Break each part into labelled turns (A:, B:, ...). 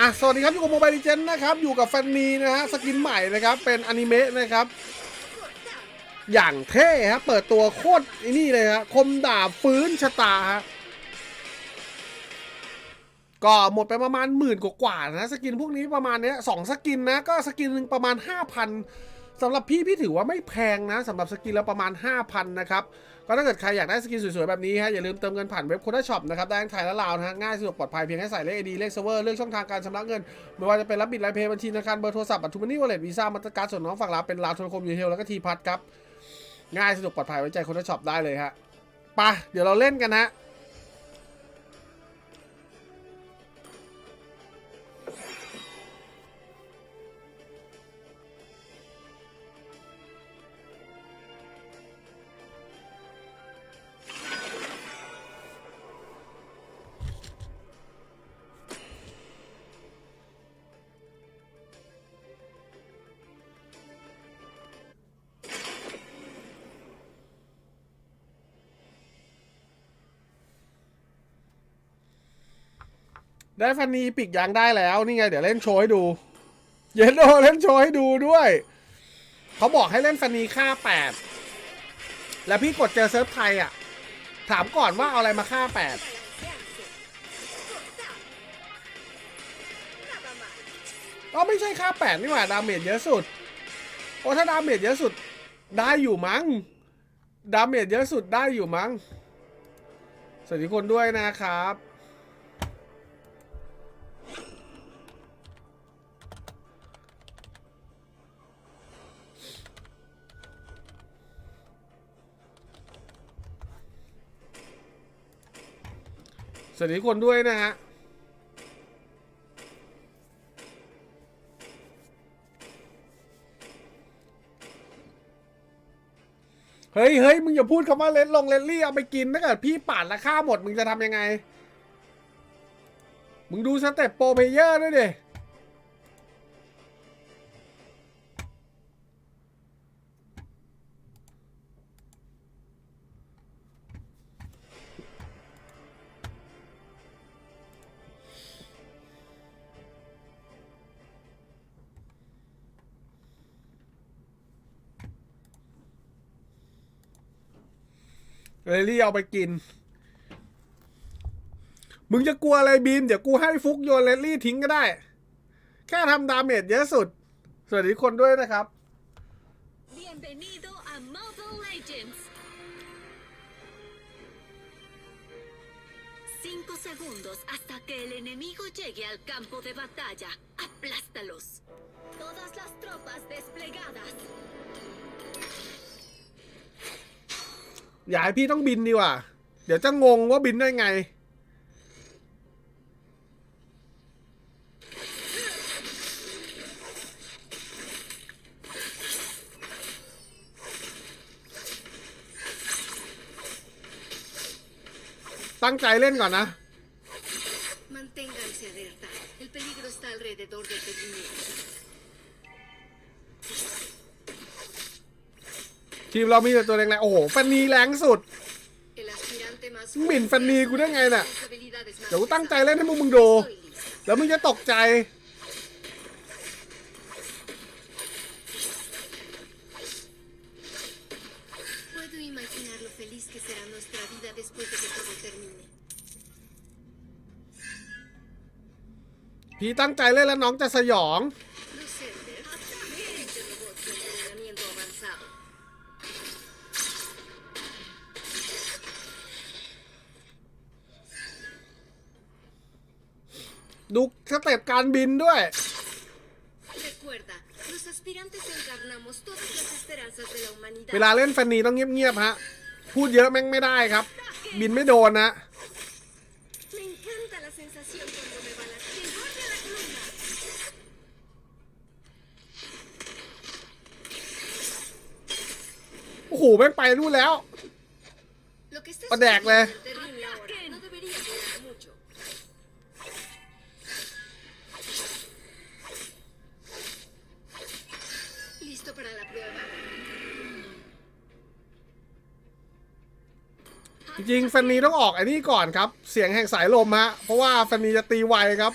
A: อะสวัสดีครับอยู่กับโมบายดิเจนนะครับ อยู่กับแฟนนีนะฮะสกินใหม่นะครับ เป็นอนิเมะนะครับ อย่างเท่ฮะเปิดตัวโคตรไอ้นี่เลยฮะคมดาบฟื้นชะตาฮะก็หมดไปประมาณหมื่นกว่าๆนะ สกินพวกนี้ประมาณเนี้ยสองสกินนะ ก็สกินหนึ่งประมาณห้าพัน สำหรับพี่พี่ถือว่าไม่แพงนะสำหรับสกินแล้วประมาณ 5,000 นะครับ ก็ถ้าเกิดใครอยากได้สกินสวยๆ แบบนี้ฮะอย่าลืมเติมเงินผ่านเว็บโคด้าช็อปนะครับ ได้ทั้งไทยและลาวนะฮะง่ายสะดวกปลอดภัยเพียงแค่ใส่เลขไอดีเลขเซิร์ฟเวอร์ เลือกช่องทางการชำระเงิน ไม่ว่าจะเป็นรับบิตไลน์เพย์บัญชีธนาคารเบอร์โทรศัพท์บัตรทูมันนี่วอลเล็ตวีซ่ามาตรการส่วนน้องฝั่งลาวเป็นลาวโทรคมยูเทลแล้วก็ทีพัทครับง่ายสะดวกปลอดภัยไว้ใจโคด้าช็อปได้เลยฮะไปะเดี๋ยวเราเล่นกันฮะ ได้ฟันนีปิกยางได้แล้วนี่ไงเดี๋ยวเล่นโชว์ให้ดู เยนโดเล่นโชว์ให้ดูด้วยเขาบอกให้เล่นฟันนีค่าแปดแล้วพี่กดเจอเซิร์ฟไทยอะ ถามก่อนว่าเอาอะไรมาค่าแปดก็ไม่ใช่ค่าแปดนี่หว่าดาเมจเยอะสุดโอ้ถ้าดาเมจเยอะสุดได้อยู่มั้งดาเมจเยอะสุดได้อยู่มั้งสวัสดีคนด้วยนะครับ สวัสดีทุกคนด้วยนะฮะเฮ้ยเฮ้ยมึงอย่าพูดคำว่าเลนลงเลนลี่เอาไปกินถ้าเกิดพี่ปาดราคาหมด มึงจะทำยังไง มึงดูสเต็ปโปรเพเยอร์ด้วยดิ เลลี่เอาไปกิน มึงจะกลัวอะไรบีม เดี๋ยวกูให้ฟุกโยนเลลี่ทิ้งก็ได้ แค่ทำดาเมจเยอะสุด สวัสดีคนด้วยนะครับ
B: Bienvenido a Mobile Legends. Cinco segundos hasta que el enemigo llegue al campo de batalla. Aplástalos. Todas las tropas desplegadas.
A: อย่าให้พี่ต้องบินดีกว่า เดี๋ยวจะงงว่าบินได้ไง ตั้งใจเล่นก่อนนะ
B: Manténganse alerta. El peligro está alrededor del pequeño.
A: ทีมเรามีแต่ตัวแรงๆโอ้โหแฟนนีแรงสุด
B: หมิ่น
A: แฟน
B: นี
A: กูได้ไงน่ะเดี๋ยวกูตั้งใจเล่นให้มึงมึงดูแล้วมึงจะตกใจพี่ตั้งใจเล่นแล้วน้องจะสยอง ดูสเต็ปการบินด้วย
B: Recuerda, los aspirantes encarnamos todas las esperanzas de la humanidad.
A: เวลาเล่นแฟนนีต้องเงียบๆฮะ พูดเยอะแม่งไม่ได้ครับ บินไม่โดนนะ
B: Me encanta la sensación cuando me balas. ¡Que guarde la columna!
A: โอ้โห แม่งไปนู่นแล้ว
B: Lo que está
A: Pa' decle.
B: sucediendo es terrible
A: จริงแฟนนีต้องออกไอ้นี่ก่อนครับ เสียงแห่งสายลมฮะ เพราะว่าแฟนนีจะตีไวครับ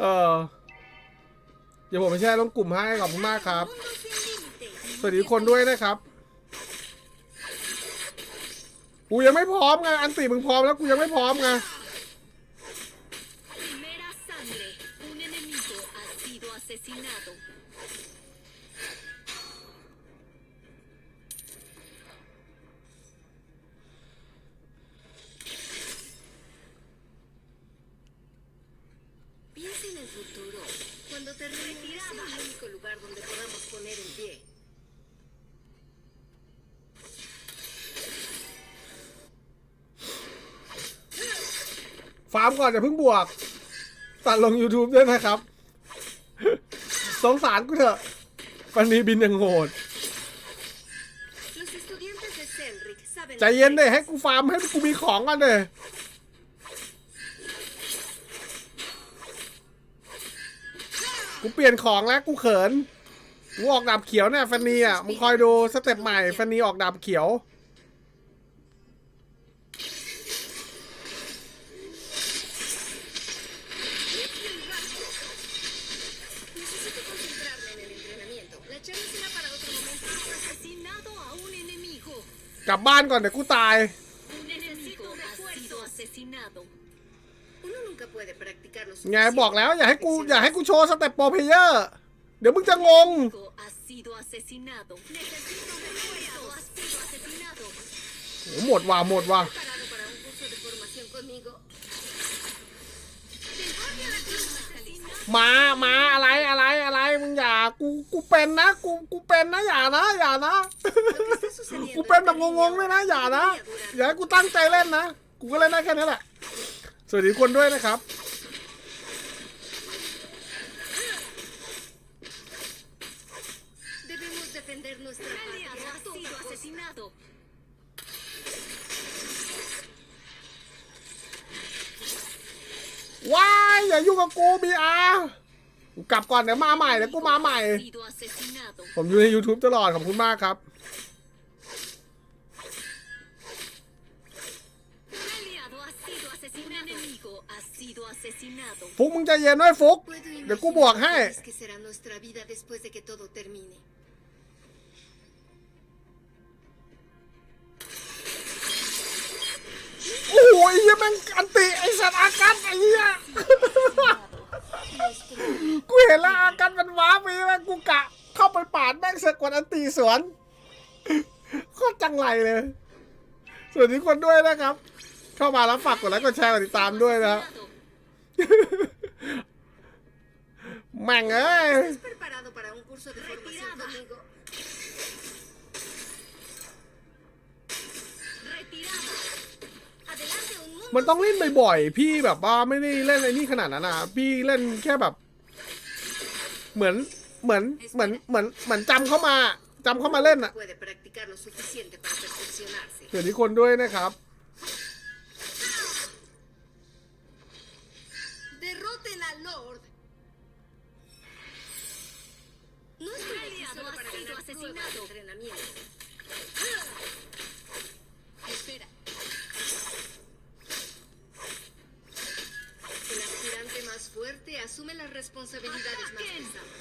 A: เออเดี๋ยวผมไปแชร์ลงกลุ่มให้ขอบคุณมากครับ สวัสดีคนด้วยนะครับกูยังไม่พร้อมไง อันติมึงพร้อมแล้วกูยังไม่พร้อมไง
B: futuro. Cuando terminemos en el único lugar donde podamos poner en pie.
A: ฟาร์มก่อนอย่าเพิ่งบวก ตัดลง YouTube ด้วยนะครับ สงสารกูเถอะวันนี้บินยังโหด
B: Los estudiantes de Selric saben
A: ใจเย็นเลยให้กูฟาร์มให้กูมีของก่อนเลยกูเป ลี่ยนของแล้วกูเขินกูออกดาบเขียวเนี่ยฟันนีอะมึงคอยดูสเต็ปใหม่ฟันนีออกดาบเขียว กลับบ้านก่อนเดี๋ยวกูตาย
B: nunca puede practicar los
A: ไงบอกแล้วอย่าให้กูอย่าให้กูโชว์สเต็ปโปรเพลเยอร์ เดี๋ยวมึงจะงง
B: enemigo ha sido asesinado. Necesito refuerzo. Ha sido asesinado.
A: โหหมดว่ะหมดว่ะ
B: ¿Preparado para un curso de formación conmigo? Demonio de Dios, asesinado.
A: มามาอะไรอะไรอะไรมึงอย่ากูกูเป็นนะ กูกูเป็นนะอย่านะอย่านะ
B: Lo que está sucediendo
A: กูเป็นแบบ
B: en
A: งงๆด้วยนะอย่านะอย่าให้กูตั้งใจเล่นนะ กูก็เล่นได้แค่นี้แหละ สวัสดีทุกคนด้วยนะครับ
B: Debemos defender nuestra patria. ha sido asesinado.
A: ว้ายอย่ายุ่งกับกูบีอากูกลับก่อนเดี๋ยวมาใหม่เดี๋ยวกูมาใหม่
B: Ha sido asesinado.
A: ผมอยู่ใน YouTube ตลอดขอบคุณมากครับ ฟุกมึงใจเย็นด้วยฟุก
B: Puedo
A: เดี๋ยวกูบวกให้
B: imaginar que será nuestra vida después de que todo termine.
A: โอ้โหไอ้เหี้ยแม่งอันติ ไอ้สัตว์อากัสไอ้เหี้ย กูเห็นแล้วอากัสมันว้าไปแม่งกูกะ เข้าไปปาดแม่งเสอกกดอันตีสวนโคตรจังไรเลยสวัสดีคนด้วยนะครับ เข้ามาแล้วฝากกดไลค์กดแชร์กดติดตามด้วยนะครับแม่งเอ้ย
B: ¿Estás preparado para un curso de formación conmigo? Retirada. Adelante, un mundo
A: มันต้องเล่นบ่อยๆ พี่แบบว่าไม่ได้เล่นไอ้นี่ขนาดนั้นนะพี่เล่นแค่แบบ เหมือนเหมือนเหมือนเหมือนเหมือนจำเข้ามาจำเข้ามาเล่นอะ
B: puede practicar lo suficiente para perfeccionarse.
A: สวัสดีคนด้วยนะครับ
B: asume las responsabilidades más pesadas.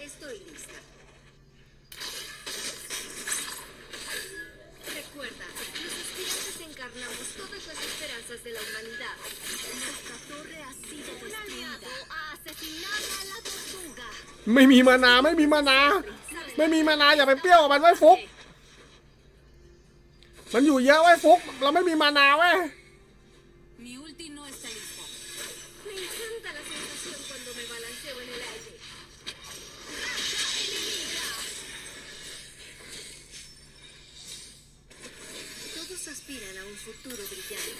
B: Estoy lista. Recuerda, los aspirantes encarnamos todas las esperanzas de la humanidad. Nuestra torre ha sido destruida. ha asesinado a la tortuga.
A: ไม่มีมานาไม่มีมานา ไม่มีมานาอย่าไปเปรี้ยวกับมันไว้ฟุก มันอยู่เยอะไว้ฟุก เราไม่มีมานาไว้ย
B: futuro brillante.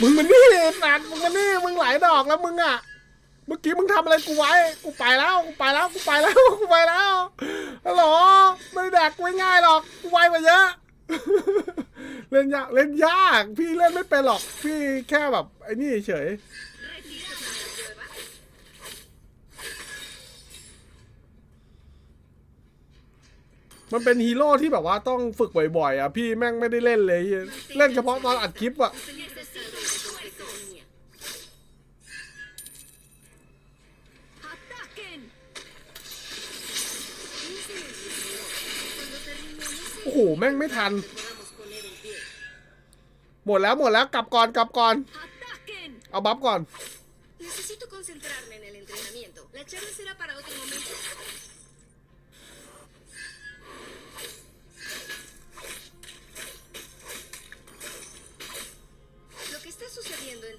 A: มึงมันนี่ไอ้สัตว์มึงมันนี่มึงหลายดอกแล้วมึงอะ เมื่อกี้มึงทำอะไรกูไว้ กูไปแล้ว กูไปแล้ว กูไปแล้ว กูไปแล้วฮัลโหลไม่แดกกูง่ายหรอก กูไวกว่าเยอะ เล่นยาก เล่นยาก พี่เล่นไม่เป็นหรอก พี่แค่แบบไอ้นี่เฉย มันเป็นฮีโร่ที่แบบว่าต้องฝึกบ่อยๆอะพี่แม่งไม่ได้เล่นเลย เล่นเฉพาะตอนอัดคลิปอะโอ้โหแม่งไม่ทัน หมดแล้วหมดแล้วกลับก่อนกลับก่อน เอาบัฟก่อน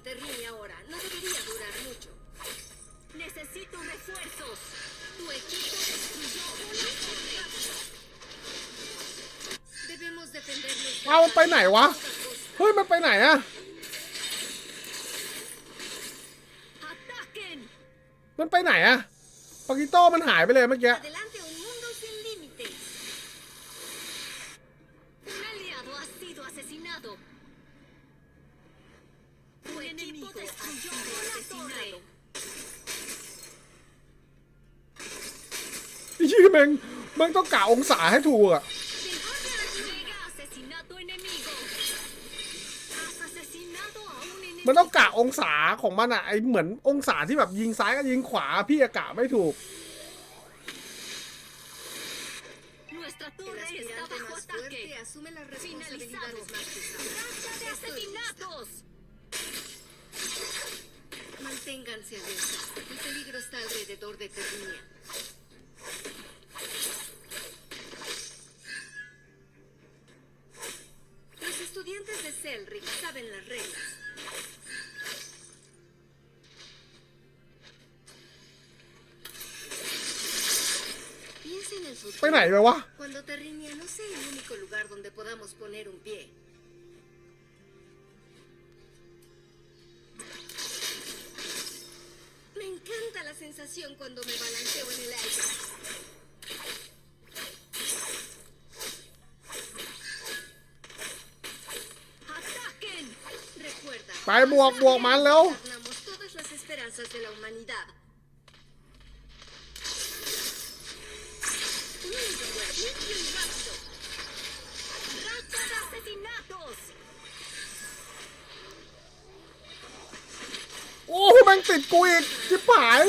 B: sucediendo en Terrini ahora no debería durar mucho. Necesito refuerzos. Tu equipo destruyó una torre. Debemos defendernos.
A: เอามันไปไหนวะ เฮ้ย มันไปไหนอะ
B: ¡Ataquen!
A: มันไปไหนอะปากิโต้มันหายไปเลยเมื่อกี้
B: Adelante un mundo sin límites. Un aliado ha sido asesinado. Tu equipo destruyó una torre.
A: ยี่แม่งแม่งต้องกะองศาให้ถูกอะมันต้องกะองศาของมันอะไอเหมือนองศาที่แบบยิงซ้ายก็ยิงขวาพี่อะกะไม่ถูก
B: Manténganse alerta. El peligro está alrededor de Terminia. Los estudiantes de Selric saben las reglas. Piensa en el
A: ไป
B: futuro.
A: ไหนไปวะ
B: Cuando Terrinia no sea el único lugar donde podamos poner un pie. Sensación cuando me balanceo en el aire. ¡Ataquen! Recuerda.
A: ไปบวกบวกมันแล้ว
B: Encarnamos todas las esperanzas de la humanidad. Un único lugar limpio y rápido. ¡Racha de asesinatos!
A: โอ้แม่งติดกูอีกจิบหาย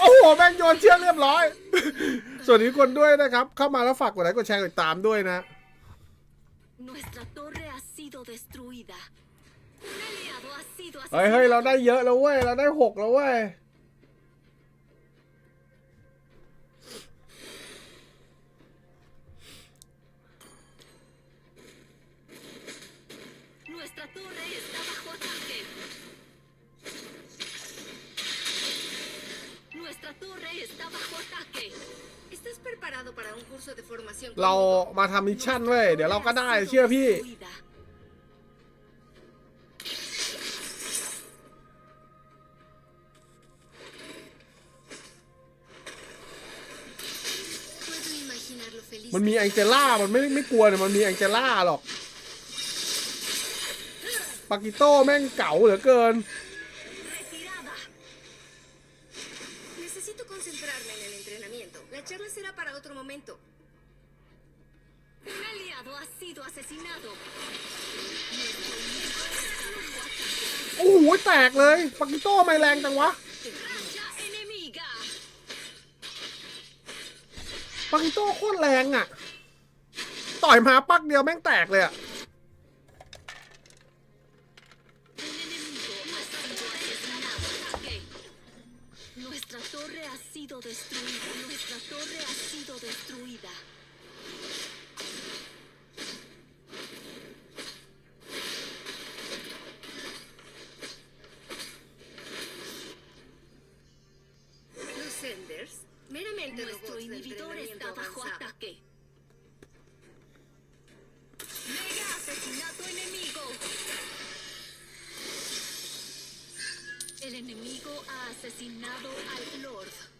A: โอ้โห แม่งโยนเชือกเรียบร้อย สวัสดีทุกคนด้วยนะครับ เข้ามาแล้วฝากกดไลค์กดแชร์กดติดตามด้วยนะ
B: Nuestra torre ha sido destruida. Un aliado ha sido
A: เฮ้ยเฮ้ย
B: asesinado.
A: เราได้เยอะแล้วเว้ย เราได้หกแล้วเว้ย เรา
B: conmigo?
A: มาทำมิชชั่นเว้ยเดี๋ยวเราก็ได้เชื่อพี่
B: Destruida. Puedo imaginar lo feliz
A: มันมีแองเจล่า มันไม่ไม่กลัวเนี่ยมันมีแองเจล่าหรอก ปากิโต้แม่งเก๋าเหลือเกิน
B: La charla será para otro momento. Un aliado ha sido asesinado.
A: โอ้โหแตกเลยปากิโต้ไม่แรงจังวะ
B: Racha enemiga.
A: ปากิโต้โคตรแรงอะ ต่อยมาปักเดียวแม่งแตกเลยอะ
B: sido destruida. Nuestra torre ha sido destruida. Los Senders, meramente
C: Nuestro inhibidor está bajo
B: avanzado.
C: ataque. Mega asesinato enemigo. El enemigo ha asesinado al Lord.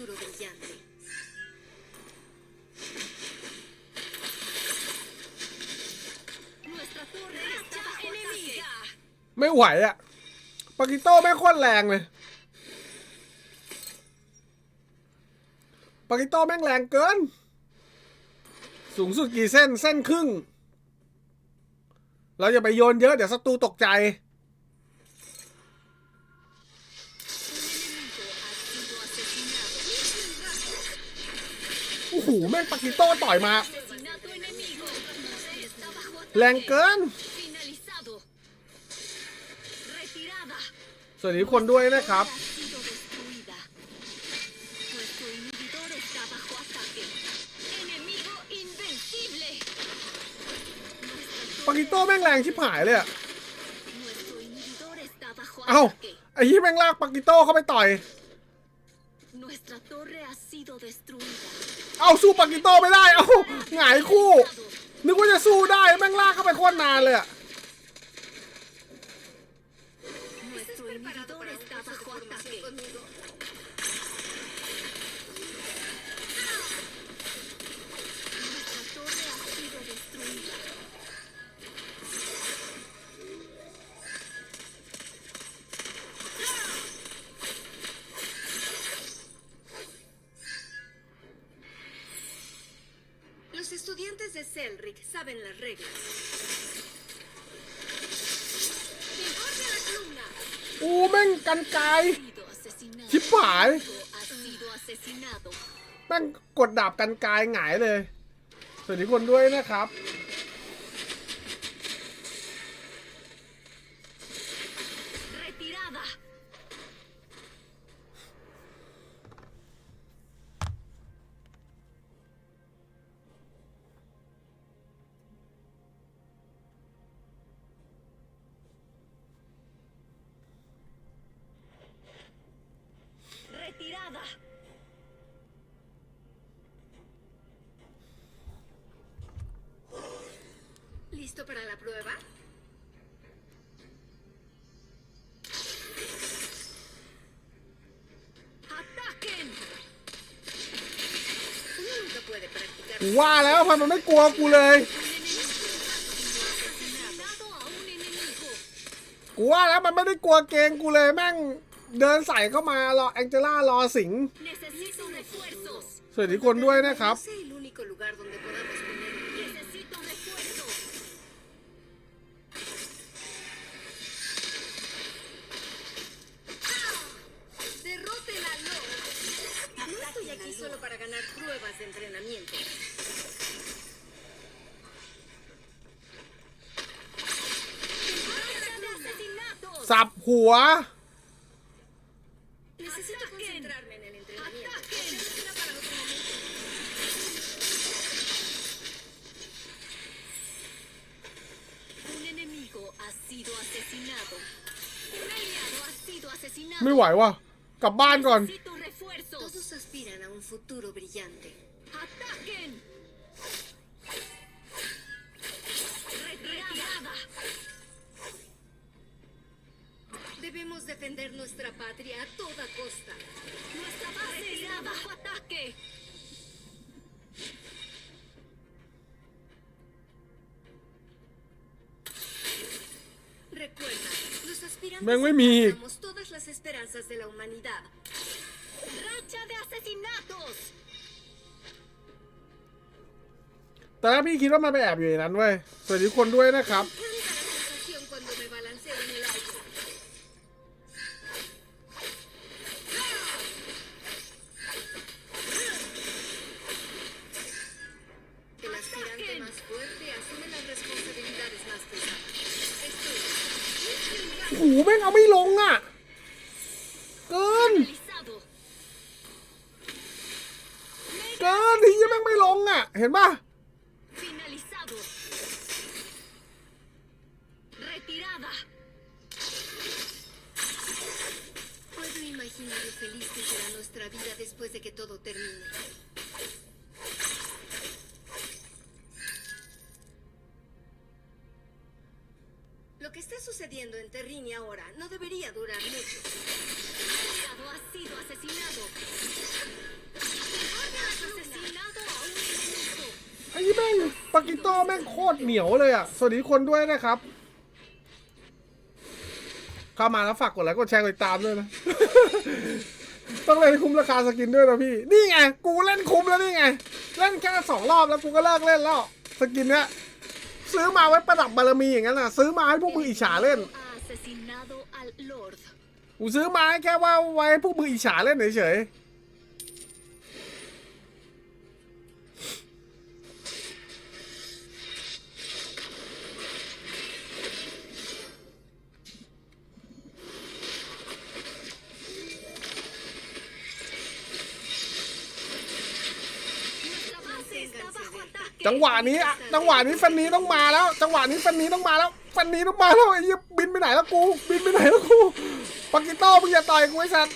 B: futuro brillante.
C: Nuestra torre está enemiga.
A: ไม่ไหวอะปากิโต้ไม่ค่อตแรงเลยปากิโต้แม่งแรงเกิน สูงสุดกี่เส้นเส้นครึ่ง เราจะไปโยนเยอะ เดี๋ยวศัตรูตกใจ หแม่งปากิโต้ต่อยมา แรงเกิน สวัสดีคนด้วยนะครับ ปากิโต้แม่งแรงชิบหายเลยอะเอาไอ้ที่แม่งลากปากิโต้เข้าไปต่อย เอาสู้ปากิโต้ไม่ได้ เอาหงายคู่ นึกว่าจะสู้ได้แม่งลากเข้าไปโคตรนานเลยอะ
B: estudiantes de Selric saben las reglas. ¡Igual a la columna!
A: อู้แม่งกันไกล
C: Sido asesinado.
A: Chipay.
C: Enemigo Ha sido asesinado.
A: แม่งกดดาบกันไกลหงายเลย สวัสดีคนด้วยนะครับ
B: practicar.
A: ว่าแล้วพันมันไม่กลัวกูเลย
C: Asesinado a un enemigo.
A: กูว่าแล้วมันไม่ได้กลัวเกรงกูเลยแม่งเดินใส่เข้ามารอแองเจล่ารอสิง
C: Necesito refuerzos.
A: สวัสดีคนด้วยนะครับ
C: aliado ha sido asesinado.
A: ไม่ไหวว่ะ กลับบ้านก่อน
B: defender nuestra patria a toda costa.
C: Nuestra base está bajo ataque.
B: Recuerda, los aspirantes
A: Ven, güey, mi-
B: encarnamos todas las esperanzas de la humanidad.
C: ¡Racha de asesinatos!
A: แต่ถ้าพี่คิดว่ามันไปแอบอยู่ในนั้นเว้ยสวัสดีทุกคนด้วยนะครับ เห็นป่ะ
C: Finalizado. Retirada.
B: Puedo imaginar lo feliz que será nuestra vida después de que todo termine. Lo que está sucediendo en Terrini ahora no debería durar mucho.
C: aliado ha sido asesinado.
A: ม่งปากิโต้แม่งโคตรเหนียวเลยอะ สวัสดีทุกคนด้วยนะครับ เข้ามาแล้วฝากกดไลค์กดแชร์กดติดตามด้วยนะ ต้องเล่นคุ้มราคาสกินด้วยนะพี่ นี่ไง กูเล่นคุ้มแล้วนี่ไง เล่นแค่สองรอบแล้วกูก็เลิกเล่นแล้ว สกินเนี้ยซื้อมาไว้ประดับบารมีอย่างนั้นน่ะ ซื้อมาให้พวกมึงอิจฉาเล่น
C: Ha asesinado al Lord.
A: กูซื้อมาให้แค่ว่าไว้ให้พวกมึงอิจฉาเล่นเฉยๆ จังหวะนี้อะจังหวะนี้ฟันนี้ต้องมาแล้ว จังหวะนี้ฟันนี้ต้องมาแล้วฟันนี้ต้องมาแล้วไอ้เหี้ยบินไปไหนแล้วกู บินไปไหนแล้วกูปากิโต้มึงอย่าต่อยกูไอ้สัตว์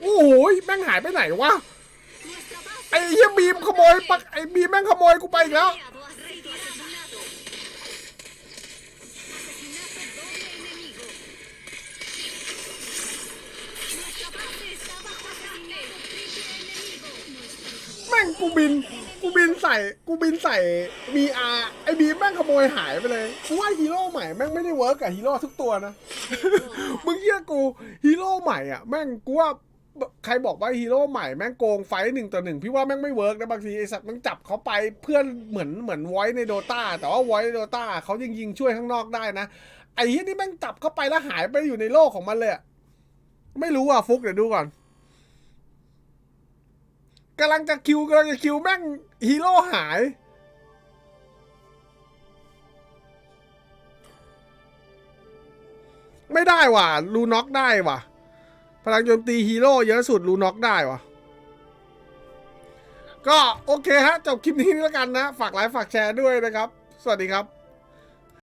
A: โอ้โหแม่งหายไปไหนวะไอ้เหี้ยบีมขโมยปักไอ้บีมแม่งขโมยกูไปอีกแล้ว แม่งกูบิน กูบินใส่ กูบินใส่มีอาไอ้บีแม่งขโมยหายไปเลยกูว่าฮีโร่ใหม่แม่งไม่ได้เวิร์กกับฮีโร่ทุกตัวนะ มึงเชื่อกูฮีโร่ใหม่อะแม่งกูว่าใครบอกว่าฮีโร่ใหม่แม่งโกงไฟหนึ่งต่อหนึ่งพี่ว่าแม่งไม่เวิร์กนะบางทีไอสัตว์มันจับเขาไปเพื่อนเหมือนเหมือนไว้ในโดตาแต่ว่าไว้ในโดตาเขายังยิงช่วยข้างนอกได้นะ ไอ้เหี้ยนี่แม่งจับเข้าไปแล้วหายไปอยู่ในโลกของมันเลยไม่รู้อะฟุกเดี๋ยวดูก่อน กำลังจะคิวกำลังจะคิวแม่งฮีโร่หาย ไม่ได้ว่ะลูน็อกได้ว่ะ พลังโจมตีฮีโร่เยอะสุดลูน็อกได้ว่ะ ก็โอเคฮะ จบคลิปนี้แล้วกันนะ ฝากไลค์ฝากแชร์ด้วยนะครับ สวัสดีครับ